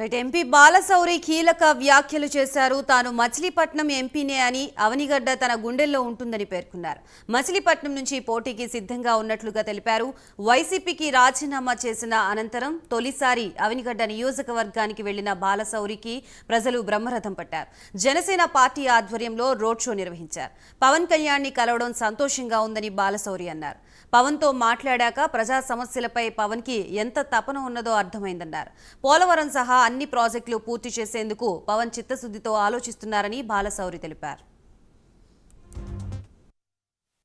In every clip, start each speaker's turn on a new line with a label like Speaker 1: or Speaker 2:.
Speaker 1: Right MP Balashowry కీలక వ్యాఖ్యలు చేశారు. తాను మచిలీపట్నం ఎంపీనే అని అవనిగడ్డ తన గుండెల్లో ఉంటుందని పేర్కొన్నారు. మచిలీపట్నం నుంచి పోటీకి సిద్ధంగా ఉన్నట్లుగా తెలిపారు. వైసీపీకి రాజీనామా చేసిన అనంతరం తొలిసారి అవనిగడ్డ నియోజకవర్గానికి వెళ్ళిన బాలశౌరికి ప్రజలు బ్రహ్మరథం పట్టారు. జనసేన పార్టీ ఆధ్వర్యంలో రోడ్ షో నిర్వహించారు. పవన్ కళ్యాణ్ని కలవడం సంతోషంగా ఉందని బాలశౌరి అన్నారు. పవన్తో మాట్లాడాక ప్రజా సమస్యలపై పవన్కి ఎంత తపన ఉన్నదో అర్థమైందన్నారు. పోలవరం సహా అన్ని ప్రాజెక్టులు పూర్తి చేసేందుకు పవన్ చిత్తశుద్ధితో ఆలోచిస్తున్నారని బాలశౌరి తెలిపారు.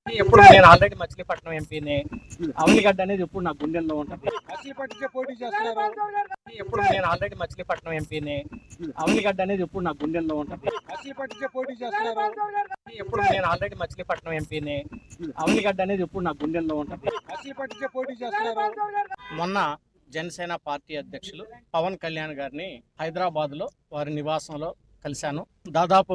Speaker 2: ఎప్పుడు నేను ఆల్రెడీ మచిలీపట్నం ఎంపీని. అవనిగడ్డ అనేది ఎప్పుడు నా గుండెల్లో ఉంటుంది.
Speaker 3: మచిలీపట్నంకే పోటీ చేస్తున్నారు.
Speaker 2: ఎప్పుడు నేను ఆల్రెడీ మచిలీపట్నం ఎంపీని. అవనిగడ్డ అనేది ఎప్పుడు నా గుండెల్లో ఉంటుంది.
Speaker 3: మచిలీపట్నంకే పోటీ చేస్తున్నారు.
Speaker 2: ఎప్పుడు నేను ఆల్రెడీ మచిలీపట్నం ఎంపీని. అవనిగడ్డ అనేది ఎప్పుడు నా గుండెల్లో ఉంటుంది.
Speaker 3: మచిలీపట్నంకే పోటీ చేస్తున్నారు.
Speaker 2: మొన్న జనసేన పార్టీ అధ్యక్షులు పవన్ కళ్యాణ్ గారిని హైదరాబాద్లో వారి నివాసంలో కలిశాను. దాదాపు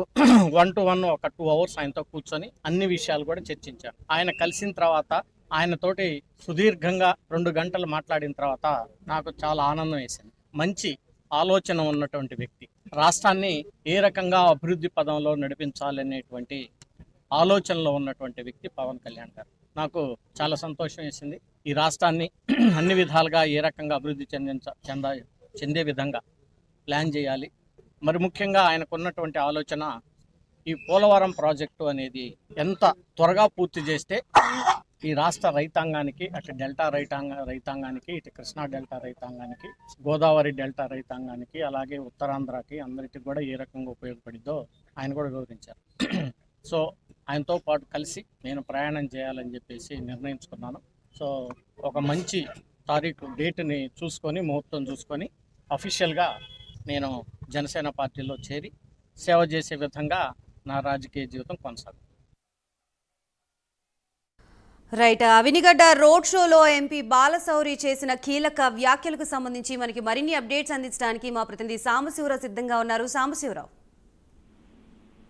Speaker 2: వన్ టు వన్ ఒక టూ అవర్స్ ఆయనతో కూర్చొని అన్ని విషయాలు కూడా చర్చించాను. ఆయన కలిసిన తర్వాత ఆయనతోటి సుదీర్ఘంగా రెండు గంటలు మాట్లాడిన తర్వాత నాకు చాలా ఆనందం వేసింది. మంచి ఆలోచన ఉన్నటువంటి వ్యక్తి. రాష్ట్రాన్ని ఏ రకంగా అభివృద్ధి పదంలో నడిపించాలనేటువంటి ఆలోచనలో ఉన్నటువంటి వ్యక్తి పవన్ కళ్యాణ్ గారు. నాకు చాలా సంతోషం వేసింది. ఈ రాష్ట్రాన్ని అన్ని విధాలుగా ఏ రకంగా అభివృద్ధి చెందించ చెంద చెందే విధంగా ప్లాన్ చేయాలి. మరి ముఖ్యంగా ఆయనకున్నటువంటి ఆలోచన ఈ పోలవరం ప్రాజెక్టు అనేది ఎంత త్వరగా పూర్తి చేస్తే ఈ రాష్ట్ర రైతాంగానికి అటు డెల్టా రైతాంగ రైతాంగానికి ఇటు కృష్ణా డెల్టా రైతాంగానికి గోదావరి డెల్టా రైతాంగానికి అలాగే ఉత్తరాంధ్రకి అందరికీ కూడా ఏ రకంగా ఉపయోగపడిద్దో ఆయన కూడా వివరించారు సో ఆయనతో పాటు కలిసి నేను ప్రయాణం చేయాలని చెప్పేసి నిర్ణయించుకున్నాను. సో ఒక మంచి తారీఖు డేట్ని చూసుకొని ముహూర్తం చూసుకొని అఫీషియల్గా నేను జనసేన పార్టీలో చేరి సేవ చేసే విధంగా నా రాజకీయ జీవితం కొనసాగుతుంది.
Speaker 1: రైట్. అవినిగడ్డ రోడ్ షోలో ఎంపీ బాలశౌరి చేసిన కీలక వ్యాఖ్యలకు సంబంధించి మనకి మరిన్ని అప్డేట్స్ అందించడానికి మా ప్రతినిధి సాంబశివరావు సిద్ధంగా ఉన్నారు. సాంబశివరావు.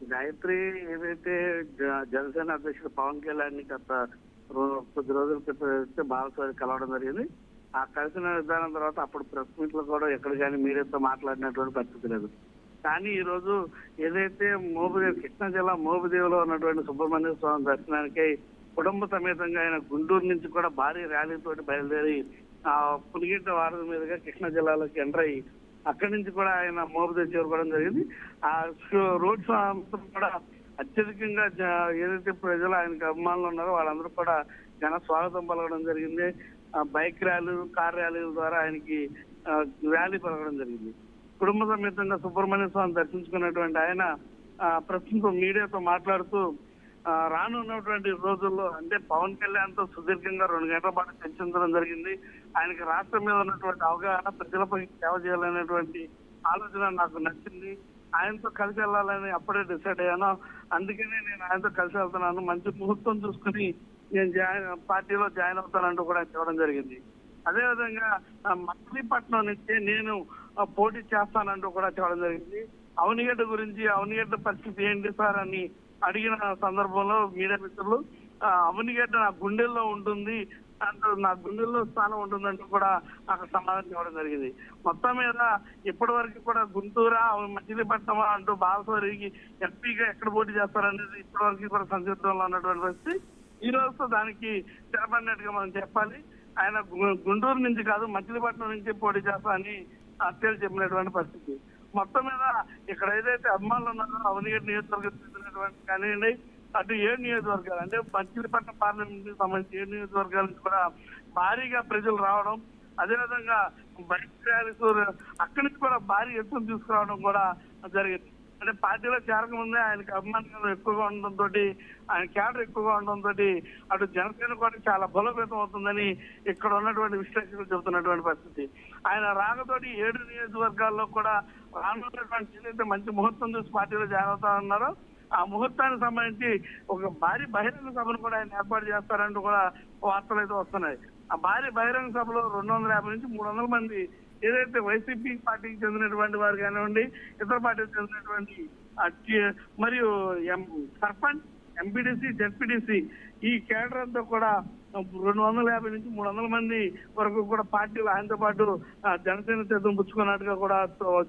Speaker 4: గాయత్రి ఏదైతే జ- జనసేన అధ్యక్షుడు పవన్ కళ్యాణ్ని గత కొద్ది రోజుల క్రితం అయితే కలవడం జరిగింది. ఆ కలిసిన విధానం తర్వాత అప్పుడు ప్రెస్ మీట్లో కూడా ఎక్కడ కానీ మీడియాతో మాట్లాడినటువంటి పరిస్థితి లేదు. కానీ ఈ రోజు ఏదైతే మోబుదేవి కృష్ణా జిల్లా మోబుదేవిలో ఉన్నటువంటి సుబ్రహ్మణ్య స్వామి దర్శనానికి కుటుంబ సమేతంగా ఆయన గుంటూరు నుంచి కూడా భారీ ర్యాలీతోటి బయలుదేరి ఆ పులిగిట్ట వారధి మీదుగా కృష్ణా జిల్లాలోకి ఎంటర్ అయ్యి అక్కడి నుంచి కూడా ఆయన మోబుదేవి చేరుకోవడం జరిగింది. ఆ రోడ్ షో అంతా కూడా అత్యధికంగా ఏదైతే ప్రజలు ఆయనకు అభిమానులు ఉన్నారో వాళ్ళందరూ కూడా జన స్వాగతం పలకడం జరిగింది. బైక్ ర్యాలీలు కార్ ర్యాలీల ద్వారా ఆయనకి ర్యాలీ పలకడం జరిగింది. కుటుంబ సమేతంగా సుబ్రహ్మణ్య స్వామి దర్శించుకున్నటువంటి ఆయన ప్రస్తుతం మీడియాతో మాట్లాడుతూ రానున్నటువంటి రోజుల్లో అంటే పవన్ కళ్యాణ్తో సుదీర్ఘంగా రెండు గంటల పాటు చర్చించడం జరిగింది. ఆయనకి రాష్ట్రం మీద ఉన్నటువంటి అవగాహన ప్రజలపై సేవ చేయాలనేటువంటి ఆలోచన నాకు నచ్చింది. ఆయనతో కలిసి వెళ్ళాలని అప్పుడే డిసైడ్ అయ్యాను. అందుకనే నేను ఆయనతో కలిసి వెళ్తున్నాను. మంచి ముహూర్తం చూసుకుని నేను జాయిన్ పార్టీలో జాయిన్ అవుతానంటూ కూడా చెప్పడం జరిగింది. అదేవిధంగా మచిలీపట్నం నుంచి నేను పోటీ చేస్తానంటూ కూడా చెప్పడం జరిగింది. అవనిగడ్డ గురించి అవనిగడ్డ పరిస్థితి ఏంటి సార్ అని అడిగిన సందర్భంలో మీడియా మిత్రులు ఆ, అవనిగడ్డ నా గుండెల్లో ఉంటుంది అంటూ నా గుండెల్లో స్థానం ఉంటుందంటూ కూడా అక్కడ సమాధానం ఇవ్వడం జరిగింది. మొత్తం మీద ఇప్పటి వరకు కూడా గుంటూరా మచిలీపట్నమా అంటూ బాలసోరికి ఎంపీగా ఎక్కడ పోటీ చేస్తారనేది ఇప్పటి వరకు కూడా సంసిద్ధంలో ఉన్నటువంటి పరిస్థితి. ఈ రోజుతో దానికి తెరపడినట్టుగా మనం చెప్పాలి. ఆయన గుంటూరు నుంచి కాదు మచిలీపట్నం నుంచి పోటీ చేస్తా అని అత్యలు చెప్పినటువంటి పరిస్థితి. మొత్తం మీద ఇక్కడ ఏదైతే అభిమానులు ఉన్నారో అవనిగడ్డ నియోజకవర్గం చెందినటువంటి కానివ్వండి అటు ఏడు నియోజకవర్గాలు అంటే మచిలీపట్నం పార్లమెంట్కి సంబంధించి ఏడు నియోజకవర్గాల నుంచి కూడా భారీగా ప్రజలు రావడం అదేవిధంగా బైక్ ర్యాలీస్ అక్కడి నుంచి కూడా భారీ ఎత్తున తీసుకురావడం కూడా జరిగింది. అంటే పార్టీలో చేరకముందే ఆయనకి అభిమానులు ఎక్కువగా ఉండడంతో ఆయన క్యాడర్ ఎక్కువగా ఉండడంతో అటు జనసేన కూడా చాలా బలోపేతం అవుతుందని ఇక్కడ ఉన్నటువంటి విశ్లేషకులు చెబుతున్నటువంటి పరిస్థితి. ఆయన రాకతోటి ఏడు నియోజకవర్గాల్లో కూడా రానున్నటువంటి ఏదైతే మంచి ముహూర్తం చూసి పార్టీలో జాయిన్ ఉన్నారో ఆ ముహూర్తానికి సంబంధించి ఒక భారీ బహిరంగ సభను కూడా ఆయన ఏర్పాటు చేస్తారంటూ కూడా వార్తలు అయితే వస్తున్నాయి. ఆ భారీ బహిరంగ సభలో రెండు వందల యాభై నుంచి మూడు వందల మంది ఏదైతే వైసీపీ పార్టీకి చెందినటువంటి వారు కానివ్వండి ఇతర పార్టీకి చెందినటువంటి మరియు ఎం- సర్పంచ్ ఎంపీడీసీ జెడ్పీడీసీ ఈ కేడర్ అంతా కూడా రెండు వందల యాభై నుంచి మూడు వందల మంది వరకు కూడా పార్టీలు ఆయనతో పాటు జనసేన తీర్థం పుచ్చుకున్నట్టుగా కూడా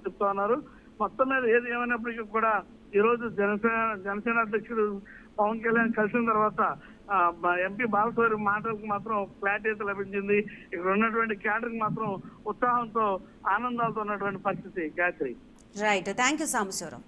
Speaker 4: చెప్తా ఉన్నారు. మొత్తం మీద ఏది ఏమైనప్పటికీ కూడా ఈ రోజు జనసేన జనసేన అధ్యక్షుడు పవన్ కళ్యాణ్ కలిసిన తర్వాత ఎంపీ బాలసోరి మాటలకు మాత్రం క్లారిటీ అయితే లభించింది. ఇక్కడ ఉన్నటువంటి క్యాడర్ మాత్రం ఉత్సాహంతో ఆనందాలతో ఉన్నటువంటి పరిస్థితి. Gayatri.
Speaker 1: Right thank you Sambasiva Rao